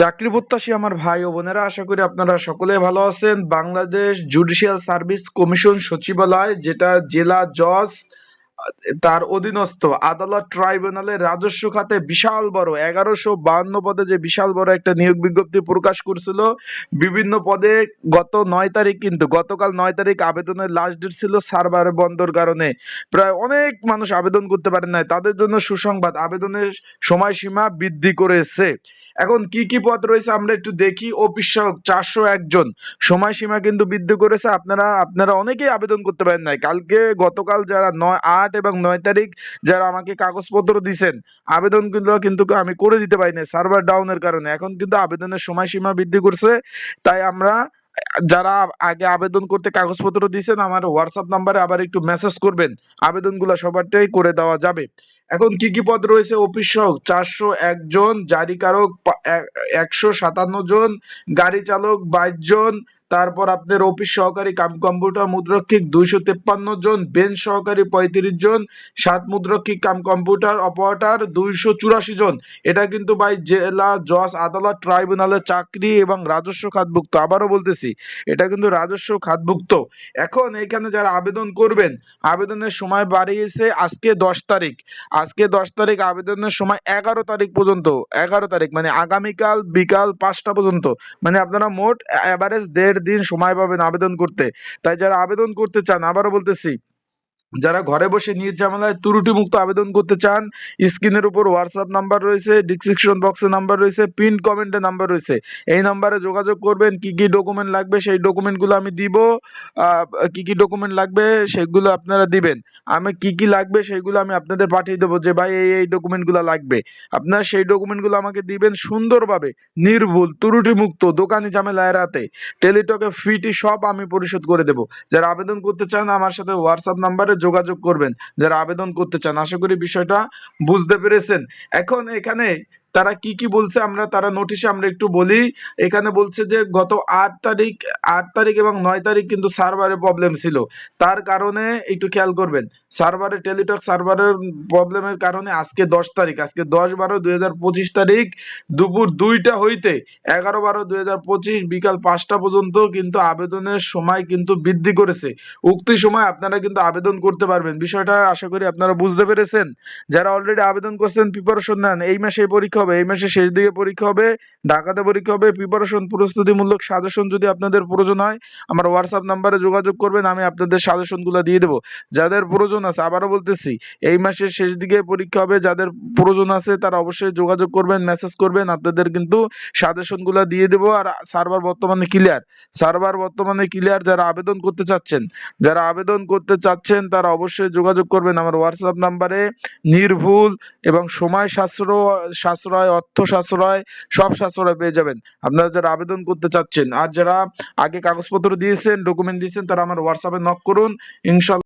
চাকরি প্রত্যাশী আমার ভাই ও বোনেরা, আশা করি আপনারা সকলে ভালো আছেন। বাংলাদেশ জুডিশিয়াল সার্ভিস কমিশন সচিবালয়, যেটা জেলা জজ তার অধীনস্থ আদালত ট্রাইব্যুনালের রাজস্ব খাতে বিশাল বড়, এগারোশো বাহান্ন পদে যে বিশাল বড় একটা নিয়োগ বিজ্ঞপ্তি প্রকাশ করছিল, বিভিন্ন পদে গত নয় তারিখ কিন্তু, গতকাল নয় তারিখ আবেদনের লাস্ট ডেট ছিল সার্ভার বন্ধর কারণে। প্রায় অনেক মানুষ আবেদন করতে পারেন নাই, তাদের জন্য সুসংবাদ, আবেদনের সময়সীমা বৃদ্ধি করেছে। এখন কি কি পদ রয়েছে আমরা একটু দেখি, অফিস চারশো একজন সময়সীমা কিন্তু বৃদ্ধি করেছে, আপনারা আপনারা অনেকেই আবেদন করতে পারেন নাই। কালকে গতকাল যারা নয় আট এবং নয় তারিখ যারা আমাকে কাগজপত্র দিছেন, আবেদন কিন্তু কিন্তু আমি করে দিতে পারি না সার্ভার ডাউনের কারণে। এখন কিন্তু আবেদনের সময়সীমা বৃদ্ধি করছে, তাই আমরা যারা আগে আবেদন করতে কাগজপত্র দিয়েছেন আমার হোয়াটসঅ্যাপ নাম্বারে আবার একটু মেসেজ করবেন। আবেদনগুলো সবারটাই করে দেওয়া যাবে। এখন কি কি পদ রয়েছে? অফিস সহক চারশো একজন জারিকারক একশো সাতান্ন জন, গাড়ি চালক বাইশ জন তারপর আপনার অফিস সহকারী কাম কম্পিউটার মুদ্রক্ষিক দুইশো তেপ্পান্ন জন বেঞ্চ সহকারী পঁয়ত্রিশ জন, সাত মুদ্রক্ষিক কাম কম্পিউটার অপারেটার দুইশো চুরাশি জন। এটা কিন্তু ভাই জেলা জজ আদালত ট্রাইব্যুনালের চাকরি এবং রাজস্ব খাতভুক্ত। আবারও বলতেছি, এটা কিন্তু রাজস্ব খাতভুক্ত। এখন এখানে যারা আবেদন করবেন, আবেদনের সময় বাড়িয়েছে আজকে দশ তারিখ। আজকে দশ তারিখ আবেদনের সময় এগারো তারিখ পর্যন্ত, এগারো তারিখ মানে আগামীকাল বিকাল পাঁচটা পর্যন্ত। মানে আপনারা মোট অ্যাভারেজ দেড় দিন সময় পাবেন আবেদন করতে। তাই যারা আবেদন করতে চান আবারও বলতেছি যারা ঘরে বসে নিজ ঝামেলায় ত্রুটি মুক্ত আবেদন করতে চান, স্ক্রিনের উপর হোয়াটসঅ্যাপ নাম্বার রয়েছে ডিসক্রিপশন বক্সে নাম্বার রয়েছে পিন কমেন্টে নাম্বার রয়েছে। এই নাম্বারে যোগাযোগ করবেন, কি কি ডকুমেন্ট লাগবে সেই ডকুমেন্টগুলো আমি দিব কি কি ডকুমেন্ট লাগবে সেগুলো আপনারা দিবেন। আমি কি কি লাগবে সেগুলো আমি আপনাদের পাঠিয়ে দেবো যে ভাই এই এই ডকুমেন্টগুলো লাগবে। আপনারা সেই ডকুমেন্টগুলো আমাকে দিবেন সুন্দরভাবে, নির্ভুল ত্রুটি মুক্ত দোকানি ঝামেলা এড়াতে টেলিটকে ফিটি সব আমি পরিশোধ করে দেবো। যারা আবেদন করতে চান আমার সাথে হোয়াটসঅ্যাপ নাম্বারে যোগাযোগ করবেন যারা আবেদন করতে চান। আশা করি বিষয়টা বুঝতে পেরেছেন। এখন এখানে তারা কি কি বলছে আমরা, তারা নোটিশে আমরা একটু বলি। এখানে বলছে যে, গত আট তারিখ আট তারিখ এবং নয় তারিখ কিন্তু সার্ভারে প্রবলেম ছিল। তার কারণে একটু খেয়াল করবেন, সার্ভারে টেলিটক সার্ভারের প্রবলেমের কারণে আজকে দশ তারিখ, আজকে দশ বারো দুই তারিখ, দুপুর দুইটা হইতে এগারো বারো দুই বিকাল পাঁচটা পর্যন্ত কিন্তু আবেদনের সময় কিন্তু বৃদ্ধি করেছে। উক্ত সময় আপনারা কিন্তু আবেদন করতে পারবেন। বিষয়টা আশা করি আপনারা বুঝতে পেরেছেন। যারা অলরেডি আবেদন করছেন প্রিপারেশন নেন। এই মাসে পরীক্ষা হবে, এই মাসে শেষ দিকে পরীক্ষা হবে, ঢাকাতে পরীক্ষা হবে প্রিপারেশন প্রস্তুতিমূলক সাজেশন যদি আপনাদের প্রয়োজন হয়, আমার হোয়াটসঅ্যাপ নাম্বারে যোগাযোগ করবেন, আমি আপনাদের সাজেশনগুলো দিয়ে দেবো। যাদের প্রয়োজন আছে, আবারও বলতেছি, এই মাসের শেষ দিকে পরীক্ষা হবে, যাদের প্রয়োজন আছে, তারা অবশ্যই যোগাযোগ করবেন মেসেজ করবেন, আপনাদের কিন্তু সাজেশনগুলো দিয়ে দেবো, আর সার্ভার বর্তমানে ক্লিয়ার সার্ভার বর্তমানে ক্লিয়ার যারা আবেদন করতে চাচ্ছেন, যারা আবেদন করতে চাচ্ছেন, তারা অবশ্যই যোগাযোগ করবেন আমার হোয়াটসঅ্যাপ নাম্বারে নির্ভুল এবং সময় সাশ্রয় সাশ্রয়, অর্থ সাশ্রয়, সব সাশ্রয় পেয়ে যাবেন। আপনারা যারা আবেদন করতে চাচ্ছেন আর যারা আগে কাগজপত্র দিয়েছেন ডকুমেন্ট দিয়েছেন, তারা আমার হোয়াটসঅ্যাপে নক করুন। ইনশাল্লাহ